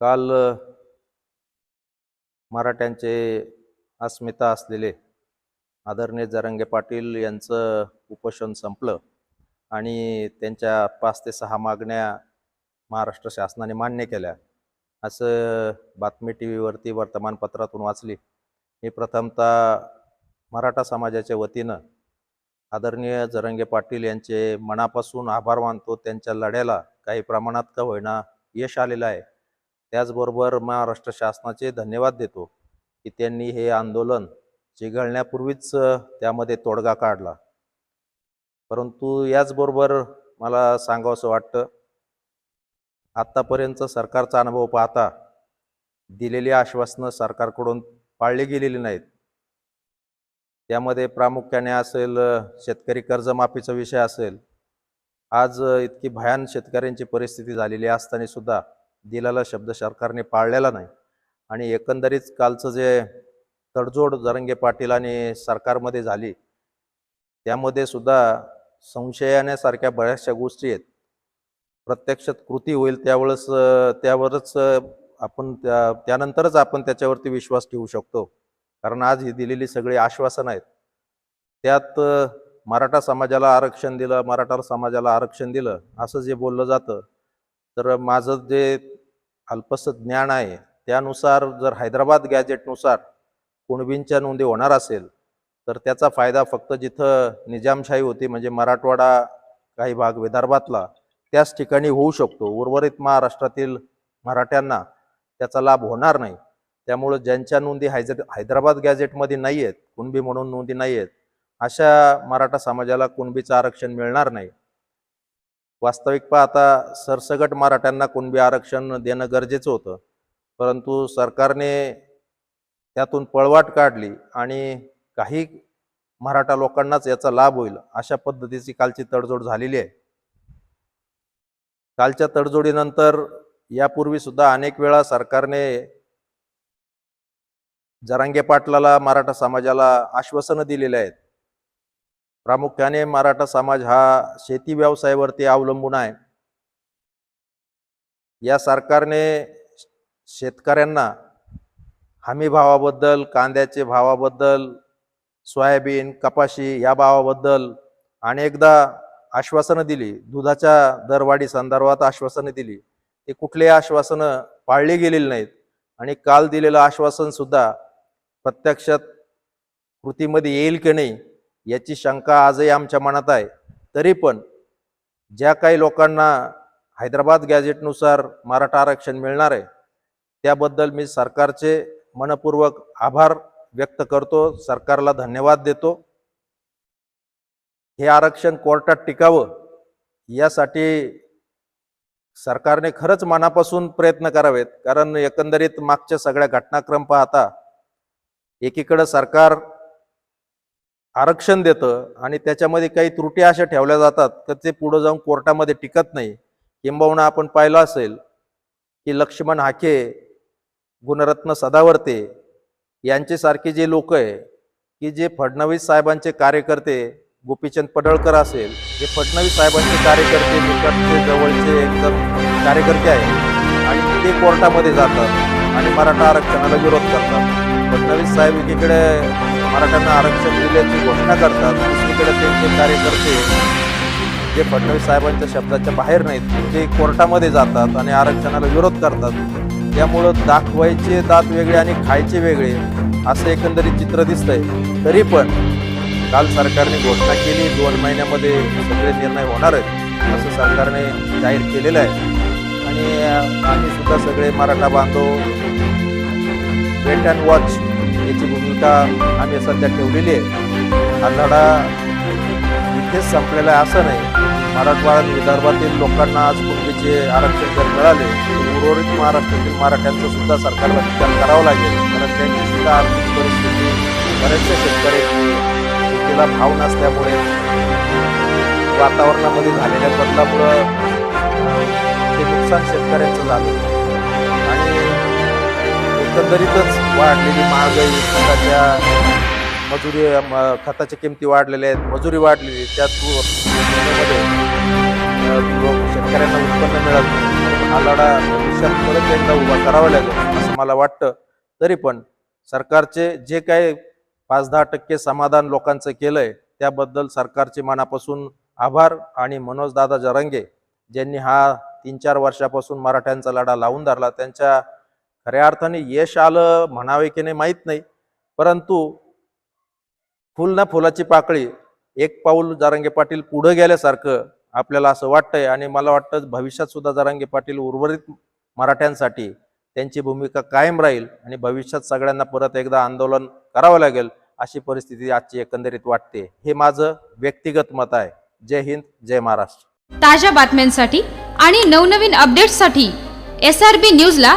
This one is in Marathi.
काल मराठ्यांचे अस्मिता असलेले आदरणीय जरंगे पाटील यांचं उपोषण संपलं आणि त्यांच्या पाच ते सहा मागण्या महाराष्ट्र शासनाने मान्य केल्या. असं बातमी टी व्हीवरती वर्तमानपत्रातून वाचली. मी प्रथमतः मराठा समाजाच्या वतीनं आदरणीय जरंगे पाटील यांचे मनापासून आभार मानतो. त्यांच्या लढ्याला काही प्रमाणात का होईना यश आलेलं आहे. त्याचबरोबर महाराष्ट्र शासनाचे धन्यवाद देतो की त्यांनी हे आंदोलन चिघळण्यापूर्वीच त्यामध्ये तोडगा काढला. परंतु याचबरोबर मला सांगावंसं वाटतं आत्तापर्यंत सरकारचा अनुभव पाहता दिलेली आश्वासनं सरकारकडून पाळली गेलेली नाहीत. त्यामध्ये प्रामुख्याने असेल शेतकरी कर्जमाफीचा विषय असेल आज इतकी भयान शेतकऱ्यांची परिस्थिती झालेली असताना सुद्धा दिलेला शब्द सरकारने पाळलेला नाही. आणि एकंदरीत कालचं जे तडजोड जरंगे पाटील आणि सरकारमध्ये झाली त्यामध्ये सुद्धा संशयानेसारख्या बऱ्याचशा गोष्टी आहेत. प्रत्यक्षात कृती होईल त्यावेळेस त्यावरच आपण त्या त्यानंतरच आपण त्याच्यावरती विश्वास ठेवू शकतो. कारण आज ही दिलेली सगळी आश्वासनं आहेत. त्यात मराठा समाजाला आरक्षण दिलं मराठा समाजाला आरक्षण दिलं असं जे बोललं जातं तर माझं जे अल्पसं ज्ञान आहे त्यानुसार जर हैदराबाद गॅजेटनुसार कुणबींच्या नोंदी होणार असेल तर त्याचा फायदा फक्त जिथं निजामशाही होती म्हणजे मराठवाडा काही भाग विदर्भातला त्याच ठिकाणी होऊ शकतो. उर्वरित महाराष्ट्रातील मराठ्यांना त्याचा लाभ होणार नाही. त्यामुळं ज्यांच्या नोंदी हैज हैदराबाद गॅजेटमध्ये नाही आहेत कुणबी म्हणून नोंदी नाही आहेत अशा मराठा समाजाला कुणबीचं आरक्षण मिळणार नाही. वास्तविक पाहता सरसगट मराठ्यांना कुणबी आरक्षण देणं गरजेचं होतं. परंतु सरकारने त्यातून पळवाट काढली आणि काही मराठा लोकांनाच याचा लाभ होईल अशा पद्धतीची कालची तडजोड झालेली आहे. कालच्या तडजोडीनंतर यापूर्वी सुद्धा अनेक वेळा सरकारने जरांगे पाटलाला मराठा समाजाला आश्वासनं दिलेली आहेत. प्रामुख्याने मराठा समाज हा शेती व्यवसायावरती अवलंबून आहे. या सरकारने शेतकऱ्यांना हमी भावाबद्दल कांद्याचे भावाबद्दल सोयाबीन कपाशी या भावाबद्दल अनेकदा आश्वासनं दिली. दुधाच्या दरवाढी संदर्भात आश्वासनं दिली. ते कुठलेही आश्वासनं पाळली गेलेली नाहीत. आणि काल दिलेलं आश्वासनसुद्धा प्रत्यक्षात कृतीमध्ये येईल की नाही याची शंका आजही आमच्या मनात आहे. तरी पण ज्या काही लोकांना हैदराबाद गॅजेटनुसार मराठा आरक्षण मिळणार आहे त्याबद्दल मी सरकारचे मनपूर्वक आभार व्यक्त करतो. सरकारला धन्यवाद देतो. हे आरक्षण कोर्टात टिकावं यासाठी सरकारने खरंच मनापासून प्रयत्न करावेत. कारण एकंदरीत मागच्या सगळ्या घटनाक्रम पाहता एकीकडं सरकार आरक्षण देतं आणि त्याच्यामध्ये काही त्रुटी अशा ठेवल्या जातात तर ते पुढं जाऊन कोर्टामध्ये टिकत नाही. किंबहुना आपण पाहिलं असेल की लक्ष्मण हाके गुणरत्न सदावर्ते यांच्यासारखे जे लोक आहे की जे फडणवीस साहेबांचे कार्यकर्ते गोपीचंद पडळकर असेल जे फडणवीस साहेबांचे कार्यकर्ते निकटचे जवळचे एकदम कार्यकर्ते आहेत आणि ते कोर्टामध्ये जातात आणि मराठा आरक्षणाला विरोध करतात. फडणवीस साहेब एकीकडे मराठ्यांना आरक्षण दिल्याची घोषणा करतात. दुसरीकडे त्यांचे कार्यकर्ते जे फडणवीस साहेबांच्या शब्दाच्या बाहेर नाहीत ते कोर्टामध्ये जातात आणि आरक्षणाला विरोध करतात. त्यामुळं दाखवायचे दात वेगळे आणि खायचे वेगळे असं एकंदरीत चित्र दिसतंय. तरी पण काल सरकारने घोषणा केली दोन महिन्यामध्ये सगळे निर्णय होणार आहेत असं सरकारने जाहीर केलेलं आहे. आणि आम्ही सुद्धा सगळे मराठा बांधव वेट अँड वॉच याची भूमिका आम्ही सध्या ठेवलेली आहे. हा लढा इथेच संपलेला आहे असं नाही. मराठवाडा विदर्भातील लोकांना आज पूर्वीचे आरक्षण जर मिळाले तर उर्वरित महाराष्ट्रातील मराठ्यांचं सुद्धा सरकारला विचार करावा लागेल. कारण त्यांची सुद्धा आर्थिक परिस्थिती बऱ्याचशा शेतकऱ्यांची शेतीला भाव नसल्यामुळे वातावरणामध्ये झालेल्या बदलामुळं ते नुकसान शेतकऱ्यांचं झालं. एकंदरीतच वाढलेली महागाई खताच्या मजुरी खताच्या किमती वाढलेल्या आहेत मजुरी वाढलेली आहे. त्यात त्यामध्ये शेतकऱ्यांना उत्पन्न मिळत हा लढा भविष्यात परत एकदा उभा करावा लागेल असं मला वाटतं तरी पण सरकारचे जे काही पाच दहा टक्के समाधान लोकांचं केलंय त्याबद्दल सरकारचे मनापासून आभार आणि मनोजदादा जरंगे ज्यांनी हा तीन चार वर्षापासून मराठ्यांचा लढा लावून धरला त्यांच्या खऱ्या अर्थाने यश आलं म्हणावे की नाही माहीत नाही. परंतु फुल ना फुलाची पाकळी एक पाऊल जारंगे पाटील पुढे गेल्यासारखं आपल्याला असं वाटतंय आणि मला वाटतं भविष्यात सुद्धा जारंगे पाटील उर्वरित मराठ्यांसाठी त्यांची भूमिका कायम राहील आणि भविष्यात सगळ्यांना परत एकदा आंदोलन करावं लागेल अशी परिस्थिती आजची एकंदरीत वाटते. हे माझं व्यक्तिगत मत आहे. जय हिंद जय महाराष्ट्र. ताज्या बातम्यांसाठी आणि नवनवीन अपडेट्ससाठी एस आर बी न्यूजला